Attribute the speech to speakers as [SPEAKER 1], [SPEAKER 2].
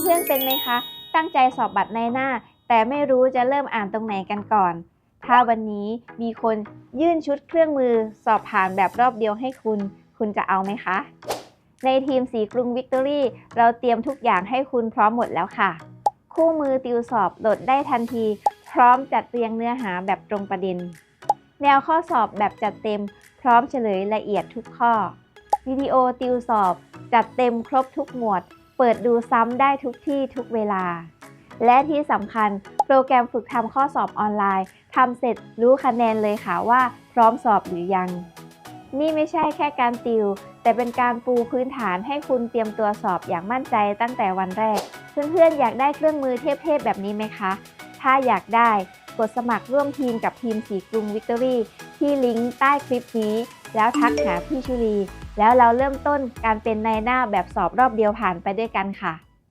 [SPEAKER 1] เพื่อนๆเป็นไหมคะ ตั้งใจสอบบัตรในหน้า แต่ไม่รู้จะเริ่มอ่านตรงไหนกันก่อน ถ้าวันนี้มีคนยื่นชุดเครื่องมือ สอบผ่านแบบรอบเดียวให้คุณ คุณจะเอาไหมคะ ในทีมสีกรุงวิกตอรี่เราเตรียมทุกอย่างให้คุณพร้อมหมดแล้วค่ะ คู่มือติวสอบโหลดได้ทันที พร้อมจัดเรียงเนื้อหาแบบตรงประเด็น แนวข้อสอบแบบจัดเต็ม พร้อมเฉลยละเอียดทุกข้อวิดีโอติวสอบ จัดเต็มครบทุกหมวด เปิดดูซ้ำได้ทุกที่ทุกเวลา และที่สำคัญโปรแกรมฝึกทำข้อสอบออนไลน์ทำเสร็จรู้คะแนนเลยค่ะว่าพร้อมสอบหรือยัง นี่ไม่ใช่แค่การติว แต่เป็นการปูพื้นฐานให้คุณเตรียมตัวสอบอย่างมั่นใจตั้งแต่วันแรก เพื่อนๆอยากได้เครื่องมือเทพๆแบบนี้ไหมคะ ถ้าอยากได้กดสมัครร่วมทีมกับทีมสีกรุงวิกตอรี่ที่ลิงก์ใต้คลิปนี้ แล้วทักหาพี่ชุลี แล้วเราเริ่มต้นการเป็นนายหน้าแบบสอบรอบเดียวผ่านไปด้วยกันค่ะ